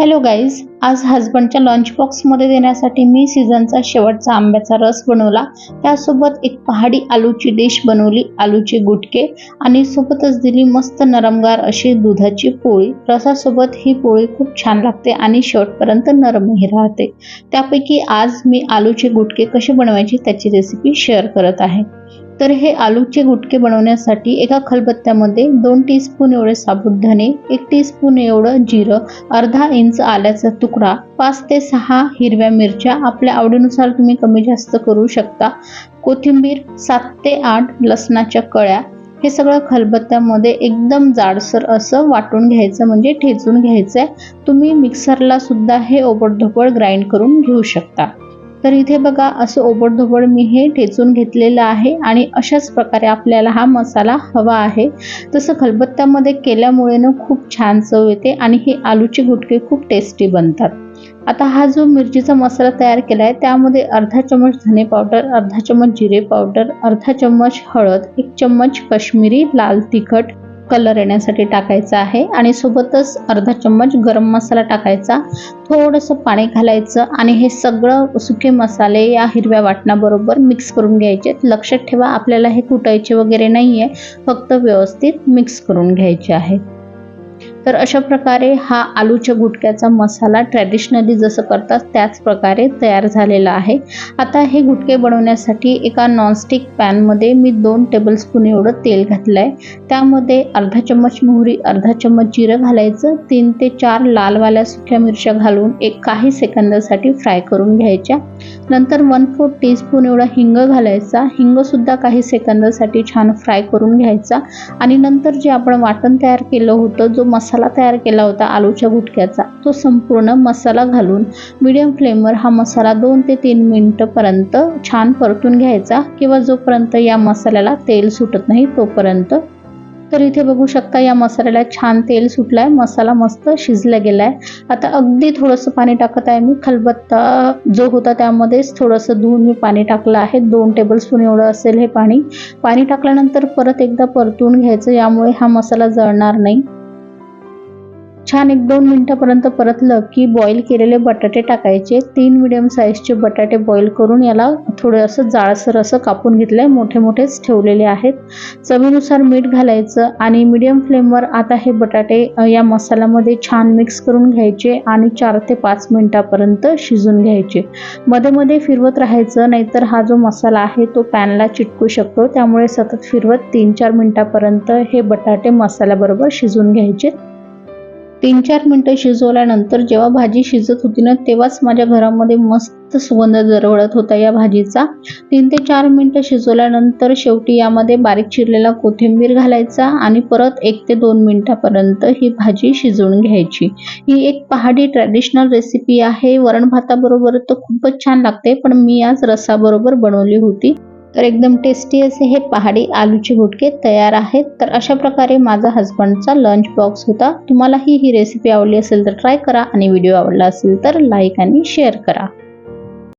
Hello guys आज हजबंडच्या lunch बॉक्समध्ये देण्यासाठी मी सीझनचा शेवटचा आंब्याचा रस बनवला. त्यासोबत एक पहाडी आलूची डिश बनवली आलूचे गुटके आणि सोबतच दिली मस्त नरमगार अशी दुधाची पोळी. रसासोबत ही पोळी खूप छान लागते आणि शेवटपर्यंत नरमही राहते. त्यापैकी आज मी आलूचे गुटके कसे बनवायचे त्याची रेसिपी शेअर करत आहे. तर हे आलूचे गुटके बनवण्यासाठी एका खलबत्त्यामध्ये दोन टीस्पून एवढे साबुदाणे एक टीस्पून एवढं जिरं अर्धा इंच आल्याचा तुकडा पाच ते सहा हिरव्या मिरच्या आपल्या आवडीनुसार तुम्ही कमी जास्त करू शकता. कोथिंबीर सात ते आठ लसणाच्या कळ्या हे सगळं खलबत्त्यामध्ये एकदम जाडसर असं वाटून घ्यायचं म्हणजे ठेचून घ्यायचं आहे तुम्ही मिक्सरला सुद्धा हे ओबडधोबड ग्राइंड करून घेऊ शकता. तर इथे बघा असं ओबडधोबड मी हे ठेचून घेतलेलं आहे आणि अशाच प्रकारे आपल्याला हा मसाला हवा आहे. तसं खलबत्त्यामध्ये केल्यामुळे ना खूप छान चव येते आणि हे आलूचे गुटके खूप टेस्टी बनतात. आता हा जो मिरचीचा मसाला तयार केला आहे त्यामध्ये अर्धा चम्मच धने पावडर अर्धा चम्मच जिरे पावडर अर्धा चम्मच हळद एक चम्मच कश्मीरी लाल तिखट कलर येण्यासाठी टाकायचा आहे. आणि सोबतच अर्धा चम्मच गरम मसाला टाकायचा. थोडंसं पाणी घालायचं आणि हे सगळं सुके मसाले या हिरव्या वाटणाबरोबर मिक्स करून घ्यायचे. लक्षात ठेवा आपल्याला हे कुटायचे वगैरे नाही आहे फक्त व्यवस्थित मिक्स करून घ्यायचे आहे. तर अशा प्रकारे हा आलूच्या गुटक्याचा मसाला ट्रॅडिशनली जसं करतात त्याच प्रकारे तयार झालेला आहे. आता हे गुटके बनवण्यासाठी एका नॉनस्टिक पॅनमध्ये मी दोन टेबलस्पून एवढं तेल घातलं आहे त्यामध्ये अर्धा चम्मच मोहरी अर्धा चम्मच जिरं घालायचं तीन ते चार लालवाल्या सुक्या मिरच्या घालून एक काही सेकंदासाठी फ्राय करून घ्यायच्या. नंतर वन फोर टीस्पून एवढा हिंग घालायचा. हिंगसुद्धा काही सेकंदासाठी छान फ्राय करून घ्यायचा. आणि नंतर जे आपण वाटण तयार केलं होतं जो मसाला मसाला तयार केला होता आलूच्या गुटक्याचा तो संपूर्ण मसाला घालून मिडियम फ्लेमवर हा मसाला दोन ते तीन मिनटंपर्यंत छान परतून घ्यायचा किंवा जोपर्यंत या मसाल्याला तेल सुटत नाही तोपर्यंत. तर इथे बघू शकता या मसाल्याला छान तेल सुटलं आहे मसाला मस्त शिजला गेला आहे आता अगदी थोडंसं पाणी टाकत आहे मी खलबत्ता जो होता त्यामध्येच थोडंसं धुवून मी पाणी टाकलं आहे. दोन टेबलस्पून एवढं असेल हे पाणी. पाणी टाकल्यानंतर परत एकदा परतून घ्यायचं यामुळे हा मसाला जळणार नाही. छान एक दोन मिनटापर्यंत परतलं की बॉईल केलेले बटाटे टाकायचे. तीन मिडियम साईजचे बटाटे बॉईल करून याला थोडं असं जाळसर असं कापून घेतलं आहे मोठे मोठेच ठेवलेले आहेत. चवीनुसार मीठ घालायचं आणि मिडियम फ्लेमवर आता हे बटाटे या मसाल्यामध्ये छान मिक्स करून घ्यायचे आणि चार ते पाच मिनटापर्यंत शिजून घ्यायचे. मध्ये मध्ये फिरवत राहायचं नाहीतर हा जो मसाला आहे तो पॅनला चिटकू शकतो. त्यामुळे सतत फिरवत तीन चार मिनटापर्यंत हे बटाटे मसाल्याबरोबर शिजून घ्यायचे. तीन चार मिनटं शिजवल्यानंतर जेव्हा भाजी शिजत होती ना तेव्हाच माझ्या घरामध्ये मस्त सुगंध दरवळत होता या भाजीचा. तीन ते चार मिनटं शिजवल्यानंतर शेवटी यामध्ये बारीक चिरलेला कोथिंबीर घालायचा आणि परत एक ते दोन मिनटापर्यंत ही भाजी शिजवून घ्यायची. ही एक पहाडी ट्रॅडिशनल रेसिपी आहे. वरण भाताबरोबर तर खूपच छान लागते पण मी आज रसाबरोबर बनवली होती. तर एकदम टेस्टी असे हे पहाडी आलूचे गुटके तयार आहेत. तर अशा प्रकारे माझा हजबंडचा लंच बॉक्स होता. तुम्हालाही ही रेसिपी आवडली असेल तर ट्राय करा आणि व्हिडिओ आवडला असेल तर लाईक आणि शेअर करा.